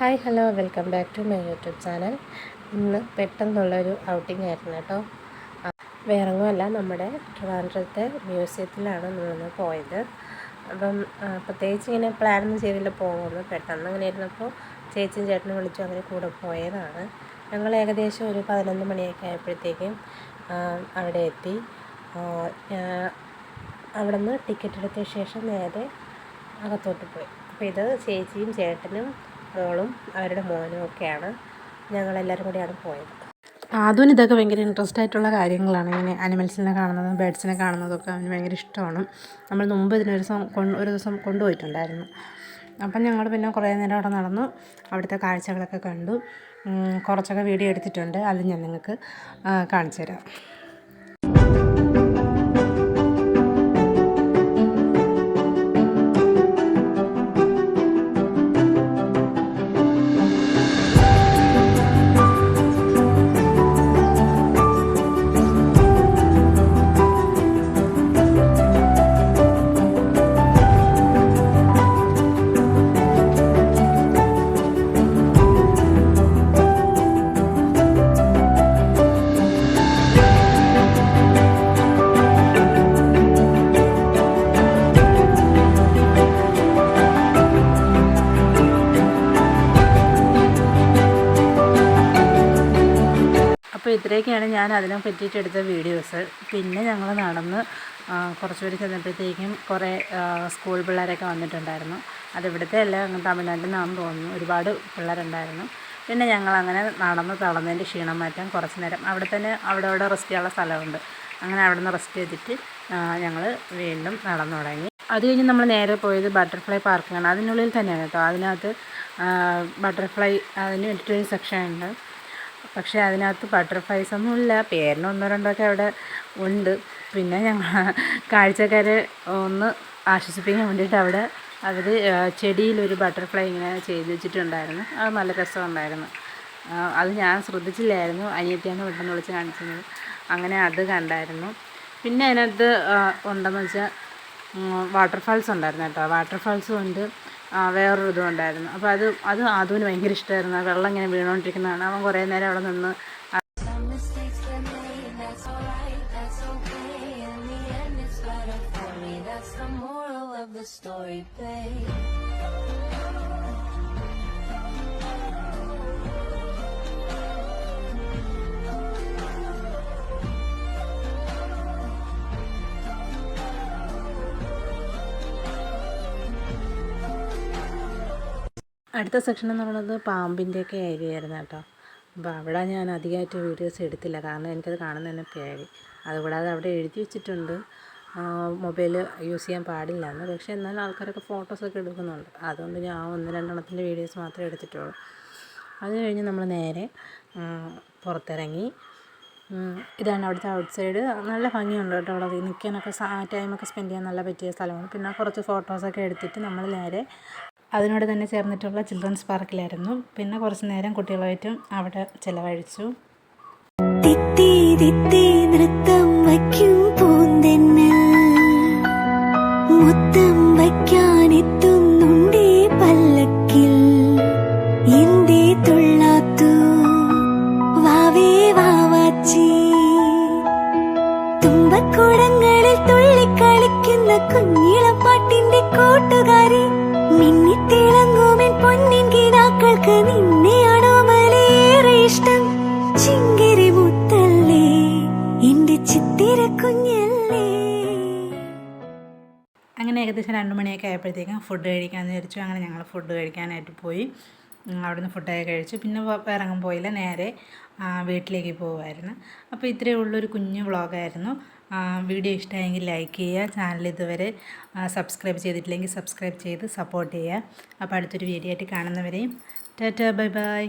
Hi hello welcome back to my YouTube channel. ഇന്ന് പെട്ടെന്നുള്ളൊരു outing ആയിരുന്നു കേട്ടോ. വേറെങ്ങുമല്ല നമ്മുടെ ട്രിവാൻഡ്രത്തെ മ്യൂസിയത്തിലാണ് നമ്മളിന്ന് പോയത്. അപ്പം പ്രത്യേകിച്ച് ഇങ്ങനെ പ്ലാനൊന്നും ചെയ്തില്ല പോകുന്നു പെട്ടെന്ന് അങ്ങനെ ഇരുന്നപ്പോൾ ചേച്ചിയും ചേട്ടനും വിളിച്ചു അങ്ങനെ കൂടെ പോയതാണ്. ഞങ്ങൾ ഏകദേശം ഒരു പതിനൊന്ന് മണിയൊക്കെ ആയപ്പോഴത്തേക്കും അവിടെ എത്തി. അവിടെ നിന്ന് ടിക്കറ്റ് എടുത്ത ശേഷം നേരെ അകത്തോട്ട് പോയി. അപ്പോൾ ഇത് ചേച്ചിയും ചേട്ടനും മോളും അവരുടെ മോനും ഒക്കെയാണ്. ഞങ്ങളെല്ലാവരും കൂടിയാണ് പോയത്. ആദ്യം ഇതൊക്കെ ഭയങ്കര ഇൻട്രസ്റ്റ് ആയിട്ടുള്ള കാര്യങ്ങളാണ്. ഇങ്ങനെ അനിമൽസിനെ കാണുന്നതും ബേഡ്സിനെ കാണുന്നതൊക്കെ അവന് ഭയങ്കര ഇഷ്ടമാണ്. നമ്മൾ മുമ്പ് ഇതിനൊരു ദിവസം ഒരു ദിവസം കൊണ്ടുപോയിട്ടുണ്ടായിരുന്നു. അപ്പം ഞങ്ങൾ പിന്നെ കുറേ നേരം അവിടെ നടന്നു. അവിടുത്തെ കാഴ്ചകളൊക്കെ കണ്ടു. കുറച്ചൊക്കെ വീഡിയോ എടുത്തിട്ടുണ്ട്. അത് ഞാൻ നിങ്ങൾക്ക് കാണിച്ചു തരാം അപ്പോൾ ഇത്രയൊക്കെയാണ് ഞാൻ അതിനെ പറ്റിയിട്ട് എടുത്ത വീഡിയോസ്. പിന്നെ ഞങ്ങൾ നടന്ന് കുറച്ച് പേര് ചെന്നപ്പോഴത്തേക്കും കുറേ സ്കൂൾ പിള്ളേരൊക്കെ വന്നിട്ടുണ്ടായിരുന്നു. അത് ഇവിടുത്തെ അല്ല അങ്ങ് തമിഴ്നാട്ടിൽ നിന്നാണെന്ന് തോന്നുന്നു. ഒരുപാട് പിള്ളേരുണ്ടായിരുന്നു. പിന്നെ ഞങ്ങൾ അങ്ങനെ നടന്ന് തളർന്നതിന്റെ ക്ഷീണം മാറ്റാൻ കുറച്ച് നേരം. അവിടെ തന്നെ അവിടെ അവിടെ റെസ്റ്റ് ചെയ്യാനുള്ള സ്ഥലമുണ്ട്. അങ്ങനെ അവിടെ നിന്ന് റെസ്റ്റ് ചെയ്തിട്ട് ഞങ്ങൾ വീണ്ടും നടന്നു തുടങ്ങി. അത് കഴിഞ്ഞ് നമ്മൾ നേരെ പോയത് ബട്ടർഫ്ലൈ പാർക്കാണ് അതിനുള്ളിൽ തന്നെയാണ് കേട്ടോ. അതിനകത്ത് ബട്ടർഫ്ലൈ അതിന് വേണ്ടിയിട്ടൊരു സെക്ഷൻ ഉണ്ട്. പക്ഷേ അതിനകത്ത് ബട്ടർഫ്ലൈസ് ഒന്നും ഇല്ല പേരിന് ഒന്നോ രണ്ടോ ഒക്കെ അവിടെ ഉണ്ട്. പിന്നെ ഞങ്ങൾ കാഴ്ചക്കാരെ ഒന്ന് ആശ്വസിപ്പിക്കാൻ വേണ്ടിയിട്ട് അവിടെ അവർ ചെടിയിലൊരു ബട്ടർഫ്ലൈ ഇങ്ങനെ ചെയ്ത് വെച്ചിട്ടുണ്ടായിരുന്നു. അത് നല്ല രസമുണ്ടായിരുന്നു. അത് ഞാൻ ശ്രദ്ധിച്ചില്ലായിരുന്നു. അനിയത്തിയാണ് പെട്ടെന്ന് വിളിച്ച് കാണിച്ചത്. അങ്ങനെ അത് കണ്ടായിരുന്നു. പിന്നെ അതിനകത്ത് ഉണ്ടെന്ന് വെച്ചാൽ വാട്ടർഫാൾസ് ഉണ്ടായിരുന്നു കേട്ടോ. വാട്ടർഫാൾസും ഉണ്ട്. വേറൊരു ഇതുണ്ടായിരുന്നു അപ്പോൾ അത് അത് ആദുവിന് ഭയങ്കര ഇഷ്ടമായിരുന്നു ആ വെള്ളം ഇങ്ങനെ വീണുകൊണ്ടിരിക്കുന്നതാണ് അവൻ കുറേ നേരം അവിടെ നിന്ന് അടുത്ത സെക്ഷൻ എന്ന് പറയുന്നത് പാമ്പിന്റെയൊക്കെ ഏരിയ ആയിരുന്നു കേട്ടോ. അപ്പോൾ അവിടെ ഞാൻ അധികമായിട്ട് വീഡിയോസ് എടുത്തില്ല. കാരണം എനിക്കത് കാണുന്ന തന്നെ പേടി. അതുകൂടാതെ അവിടെ എഴുതി വെച്ചിട്ടുണ്ട്. മൊബൈൽ യൂസ് ചെയ്യാൻ പാടില്ല എന്ന്. പക്ഷേ എന്നാലും ആൾക്കാരൊക്കെ ഫോട്ടോസൊക്കെ എടുക്കുന്നുണ്ട്. അതുകൊണ്ട് ഞാൻ ഒന്ന് രണ്ടെണ്ണത്തിന്റെ വീഡിയോസ് മാത്രമേ എടുത്തിട്ടുള്ളൂ. അത് കഴിഞ്ഞ് നമ്മൾ നേരെ പുറത്തിറങ്ങി. ഇതാണ് അവിടുത്തെ ഔട്ട് സൈഡ് നല്ല ഭംഗിയുണ്ട് കേട്ടോ അവിടെ നിൽക്കാനൊക്കെ. ആ ടൈമൊക്കെ സ്പെൻഡ് ചെയ്യാൻ നല്ല പറ്റിയ സ്ഥലമാണ്. പിന്നെ കുറച്ച് ഫോട്ടോസൊക്കെ എടുത്തിട്ട് നമ്മൾ നേരെ അതിനോട് തന്നെ ചേർന്നിട്ടുള്ള ചിൽഡ്രൻസ് പാർക്കിലായിരുന്നു. പിന്നെ കുറച്ച് നേരം കുട്ടികളായിട്ടും അവിടെ ചിലവഴിച്ചു. നൃത്തം കുഞ്ഞിളപ്പാട്ടിന്റെ കൂട്ടുകാരി. പൊന്നിൻ ഇഷ്ടം. ചിത്തിര കുഞ്ഞല്ലേ. അങ്ങനെ ഏകദേശം രണ്ട് മണിയൊക്കെ ആയപ്പോഴത്തേക്കും ഫുഡ് കഴിക്കാമെന്ന് വിചാരിച്ചു. അങ്ങനെ ഞങ്ങൾ ഫുഡ് കഴിക്കാനായിട്ട് പോയി. അവിടുന്ന് ഫുഡൊക്കെ കഴിച്ചു. പിന്നെ ഇറങ്ങാൻ പോയില്ല. നേരെ വീട്ടിലേക്ക് പോകുമായിരുന്നു അപ്പോൾ ഇത്രയേ ഉള്ളൊരു കുഞ്ഞു വ്ളോഗായിരുന്നു വീഡിയോ ഇഷ്ടമായെങ്കിൽ ലൈക്ക് ചെയ്യുക ചാനൽ ഇതുവരെ സബ്സ്ക്രൈബ് ചെയ്തിട്ടില്ലെങ്കിൽ സബ്സ്ക്രൈബ് ചെയ്ത് സപ്പോർട്ട് ചെയ്യുക. അപ്പോൾ അടുത്തൊരു വീഡിയോ ആയിട്ട് കാണുന്നവരെയും ടാറ്റാ ബൈ ബൈ.